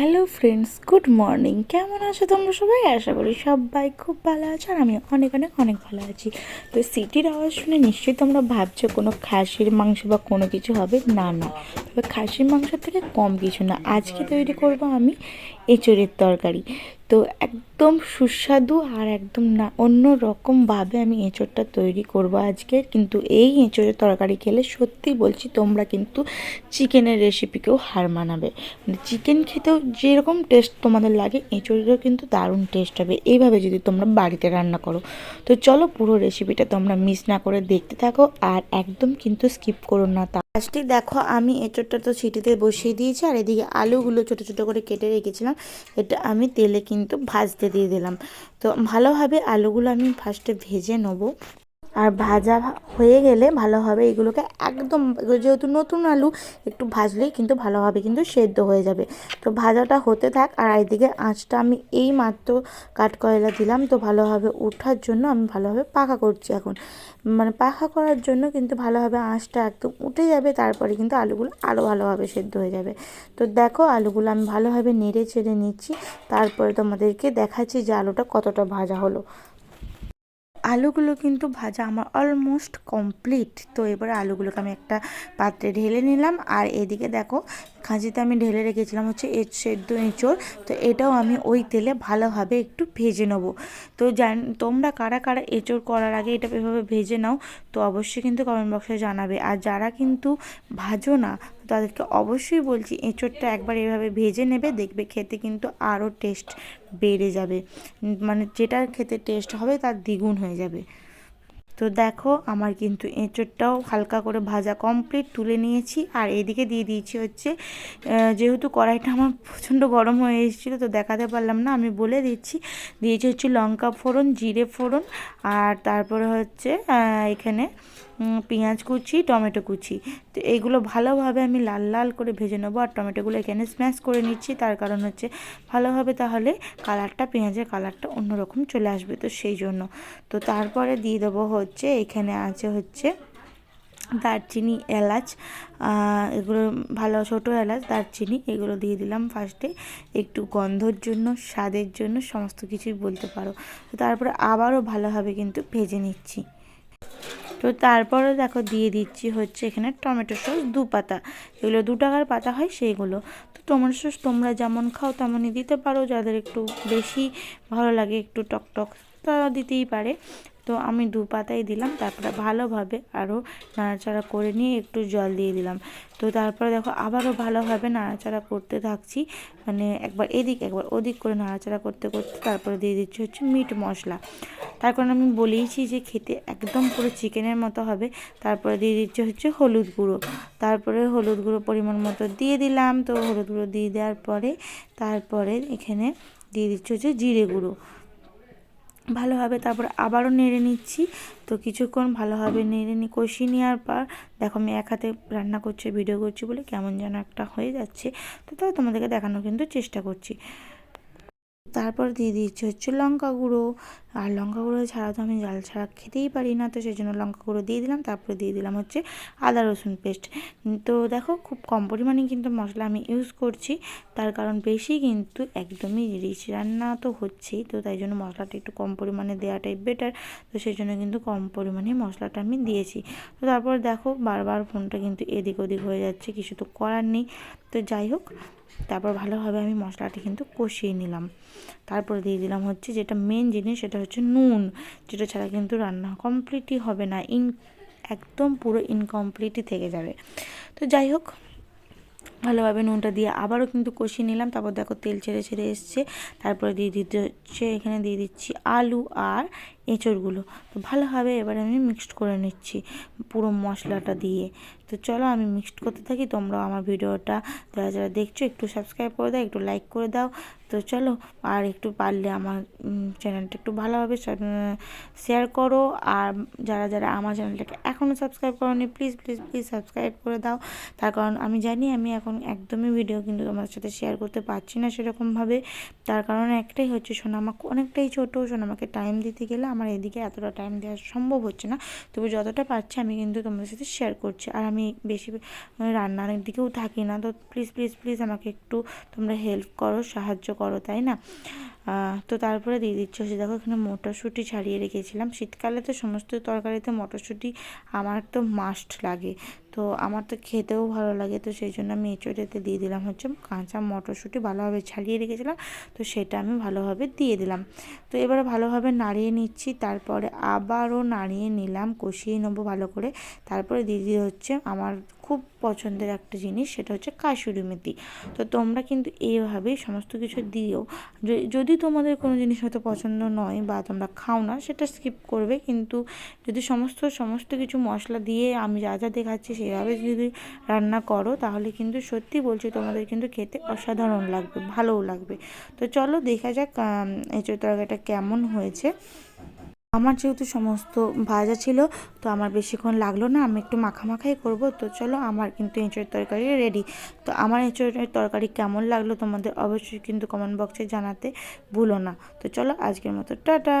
Hello friends, good morning. কেমন আছো তোমরা সবাই? আশা করি সবাই খুব ভালো আছো আর আমি অনেক অনেক অনেক ভালো আছি। তো সিটির আওয়াজ শুনে নিশ্চয়ই তোমরা ভাবছ কোনো খাসির মাংস বা কোনো কিছু হবে? না না। তবে খাসির মাংস থেকে কম কিছু না। আজকে তৈরি করব আমি এঁচড়ের তরকারি। তো একদম সুস্বাদু আর একদম না, অন্য রকমভাবে আমি এঁচড়টা তৈরি করব আজকে। কিন্তু এই এঁচড়ের তরকারি খেলে সত্যি বলছি তোমরা কিন্তু চিকেনের রেসিপিকেও হার মানাবে। মানে চিকেন খেতেও যেরকম টেস্ট তোমাদের লাগে, এঁচড়েরও কিন্তু দারুণ টেস্ট হবে। এইভাবে যদি তোমরা বাড়িতে রান্না করো। তো চলো পুরো রেসিপিটা তোমরা মিস না করে দেখতে থাকো আর একদম কিন্তু স্কিপ করো না তা ফার্স্টে দেখো আমি এঁচড়টা তো সিটিতে বসিয়ে দিয়েছি, আর এদিকে আলুগুলো ছোটো ছোটো করে কেটে রেখেছিলাম, এটা আমি তেলে কিন্তু ভাজতে দিয়ে দিলাম। তো ভালোভাবে আলুগুলো আমি ফার্স্টে ভেজে নেব। আর ভাজা হয়ে গেলে ভালোভাবে এগুলোকে একদম যেহেতু নতুন আলু, একটু ভাজলেই কিন্তু ভালোভাবে কিন্তু সেদ্ধ হয়ে যাবে। তো ভাজাটা হতে থাক, আর এইদিকে আঁচটা আমি এই মাত্র কাঠকয়লা দিলাম তো ভালোভাবে ওঠার জন্য আমি ভালোভাবে পাখা করছি এখন। মানে পাখা করার জন্য কিন্তু ভালোভাবে আঁচটা একদম উঠে যাবে, তারপরে কিন্তু আলুগুলো আরও ভালোভাবে সেদ্ধ হয়ে যাবে। তো দেখো আলুগুলো আমি ভালোভাবে নেড়ে চেড়ে নিচ্ছি, তারপরে তোমাদেরকে দেখাচ্ছি যে আলুটা কতটা ভাজা হলো। আলুগুলো কিন্তু ভাজা আমার অলমোস্ট কমপ্লিট তো এবার আলুগুলোকে আমি একটা পাত্রে ঢেলে নিলাম। আর এদিকে দেখো খাঁজিতে আমি ঢেলে রেখেছিলাম হচ্ছে এ সেদ্ধ এঁচড়, তো এটাও আমি ওই তেলে ভালোভাবে একটু ভেজে নেব। তো জান, তোমরা কারা কারা এঁচড় করার আগে এটা এভাবে ভেজে নাও, তো অবশ্যই কিন্তু কমেন্ট বক্সে জানাবে। আর যারা কিন্তু ভাজো না, তাদেরকে অবশ্যই বলছি এঁচড়টা একবার এভাবে ভেজে নেবে, দেখবে খেতে কিন্তু আরও টেস্ট বেড়ে যাবে। মানে যেটা খেতে টেস্ট হবে তার দ্বিগুণ হয়ে যাবে। তো দেখো, আমার কিন্তু এঁচড়টাও হালকা করে ভাজা কমপ্লিট তুলে নিয়েছি। আর এদিকে দিয়ে দিয়েছি হচ্ছে যেহেতু কড়াইটা আমার প্রচণ্ড গরম হয়ে এসেছিল, তো দেখাতে পারলাম না, আমি বলে দিচ্ছি। দিয়েছি হচ্ছে লঙ্কা ফোড়ন, জিরে ফোড়ন, আর তারপরে হচ্ছে এখানে পেঁয়াজ কুচি, টমেটো কুচি। তো এইগুলো ভালোভাবে আমি লাল লাল করে ভেজে নেব আর টমেটোগুলো এখানে স্ম্যাশ করে নিচ্ছি। তার কারণ হচ্ছে ভালোভাবে তাহলে কালারটা, পেঁয়াজের কালারটা অন্যরকম চলে আসবে তো সেই জন্য। তো তারপরে দিয়ে দেবো হচ্ছে, এখানে আছে হচ্ছে দারচিনি, এলাচ এগুলো ভালো ছোটো এলাচ, দারচিনি, এগুলো দিয়ে দিলাম ফার্স্টে একটু গন্ধর জন্য, স্বাদের জন্য, সমস্ত কিছুই বলতে পারো। তো তারপরে আবারও ভালোভাবে কিন্তু ভেজে নিচ্ছি। তো তারপরে দেখো দিয়ে দিচ্ছি হচ্ছে এখানে টমেটো সস দু পাতা এগুলো দু টাকার পাতা হয় সেইগুলো। তো টমেটো সস তোমরা যেমন খাও তেমনই দিতে পারো। যাদের একটু বেশি ভালো লাগে একটু টক টক তারা দিতেই পারে। তো আমি দু পাতাই দিলাম, তারপরে ভালোভাবে আরও নাড়াচাড়া করে নিয়ে একটু জল দিয়ে দিলাম। তো তারপরে দেখো আবারও ভালোভাবে নাড়াচাড়া করতে থাকছি মানে একবার এদিক একবার ওদিক করে নাড়াচাড়া করতে করতে তারপরে দিয়ে দিচ্ছি হচ্ছে মিট মশলা। তার আমি বলেইছি যে খেতে একদম পুরো চিকেনের মতো হবে, তারপরে দিয়ে দিচ্ছি হচ্ছে হলুদ গুঁড়ো। তারপরে হলুদ গুঁড়ো পরিমাণ মতো দিয়ে দিলাম, তো হলুদ গুঁড়ো দিয়ে দেওয়ার পরে তারপরে এখানে দিয়ে দিচ্ছি হচ্ছে জিরে গুঁড়ো। ভালোভাবে তারপর আবারও নেড়ে নিচ্ছি। তো কিছুক্ষণ ভালোভাবে নেড়ে নি কষিয়ে নেওয়ার পর, দেখো আমি এক হাতে রান্না করছি, ভিডিও করছি বলে কেমন যেন একটা হয়ে যাচ্ছে। তো তাও তোমাদেরকে দেখানোর কিন্তু চেষ্টা করছি। তারপর দিয়ে দিচ্ছি হচ্ছে লঙ্কা গুঁড়ো। আর লঙ্কা গুঁড়ো ছাড়া তো আমি জাল ছাড়া খেতেই পারি না, তো সেই জন্য লঙ্কা গুঁড়ো দিয়ে দিলাম, তারপরে দিয়ে দিলাম হচ্ছে আদা রসুন পেস্ট। তো দেখো খুব কম পরিমাণে কিন্তু মশলা আমি ইউজ করছি, তার কারণ বেশি কিন্তু একদমই রিচ রান্না তো হচ্ছেই, তো তাই জন্য মশলাটা একটু কম পরিমাণে দেওয়াটাই বেটার তো সেই জন্য কিন্তু কম পরিমাণে মশলাটা আমি দিয়েছি। তো তারপর দেখো বারবার ফোনটা কিন্তু এদিক ওদিক হয়ে যাচ্ছে, কিছু তো করার নেই। তো যাই হোক তারপর ভালোভাবে আমি মশলাটা কিন্তু কষিয়ে নিলাম। তারপর দিয়ে দিলাম হচ্ছে যেটা মেন জিনিস সেটা হচ্ছে নুন, যেটা ছাড়া কিন্তু রান্না কমপ্লিটই হবে না। ইন একদম পুরো ইনকমপ্লিটই থেকে যাবে। তো যাই হোক, ভালোভাবে নুনটা দিয়ে আবারও কিন্তু কষিয়ে নিলাম। তারপর দেখো তেল ছেড়ে ছেড়ে এসছে। তারপরে দিয়ে দিতে হচ্ছে, এখানে দিয়ে দিচ্ছি আলু আর এঁচড়গুলো। তো ভালোভাবে এবার আমি মিক্সড করে নিচ্ছি পুরো মশলাটা দিয়ে। তো চলো আমি মিক্সড করতে থাকি তোমরাও আমার ভিডিওটা যারা যারা দেখছ একটু সাবস্ক্রাইব করে দাও, একটু লাইক করে দাও। তো চলো, আর একটু পারলে আমার চ্যানেলটা একটু ভালোভাবে শেয়ার করো। আর যারা যারা আমার চ্যানেলটাকে এখনও সাবস্ক্রাইব করোনি প্লিজ প্লিজ প্লিজ সাবস্ক্রাইব করে দাও। তার কারণ আমি জানি আমি এখন একদমই ভিডিও কিন্তু তোমাদের সাথে শেয়ার করতে পারছি না সেরকমভাবে। তার কারণ একটাই হচ্ছে সোনামা অনেকটাই ছোটো, সোনামাকে টাইম দিতে গেলে আমার আমার এদিকে এতটা টাইম দেওয়া সম্ভব হচ্ছে না। তবু যতটা পারছি আমি কিন্তু তোমাদের সাথে শেয়ার করছি। আর আমি বেশি রান্নার দিকেও থাকি না। তো প্লিজ প্লিজ প্লিজ আমাকে একটু তোমরা হেল্প করো, সাহায্য করো, তাই না? তো তারপরে দিয়ে দিচ্ছি। হচ্ছে দেখো এখানে মটরশুঁটি ছাড়িয়ে রেখেছিলাম। শীতকালে তো সমস্ত তরকারিতে মটরশুঁটি আমার তো মাস্ট লাগে। তো আমার তো খেতেও ভালো লাগে। তো সেই জন্য আমি এঁচোড়েতে দিয়ে দিলাম হচ্ছে কাঁচা মটরশুঁটি। ভালোভাবে ছাড়িয়ে রেখেছিলাম। তো সেটা আমি ভালোভাবে দিয়ে দিলাম। তো এবারে ভালোভাবে নাড়িয়ে নিচ্ছি। তারপরে আবারও নাড়িয়ে নিলাম। কষিয়ে নেব ভালো করে। তারপরে দিয়ে দিয়ে হচ্ছে আমার খুব পছন্দের একটা জিনিস, সেটা হচ্ছে কাসুরি মেথি। তো তোমরা কিন্তু এইভাবেই সমস্ত কিছু দিও। যদি তোমাদের কোনো জিনিস হয়তো পছন্দ নয় বা তোমরা খাও না, সেটা স্কিপ করবে। কিন্তু যদি সমস্ত সমস্ত কিছু মশলা দিয়ে আমি যা যা দেখাচ্ছি, সেভাবে যদি রান্না করো, তাহলে কিন্তু সত্যি বলছি তোমাদের কিন্তু খেতে অসাধারণ লাগবে, ভালোও লাগবে। তো চলো দেখা যাক এঁচোড় তরকারিটা কেমন হয়েছে। আমার যেহেতু সমস্ত ভাজা ছিল, তো আমার বেশিক্ষণ লাগল না, আমি একটু মাখামাখাই করব। তো চলো, আমার কিন্তু এঁচড়ের তরকারি রেডি তো আমার এঁচড়ের তরকারি কেমন লাগল তোমাদের অবশ্যই কিন্তু কমেন্ট বক্সে জানাতে ভুলো না। তো চলো, আজকের মতো, টাটা!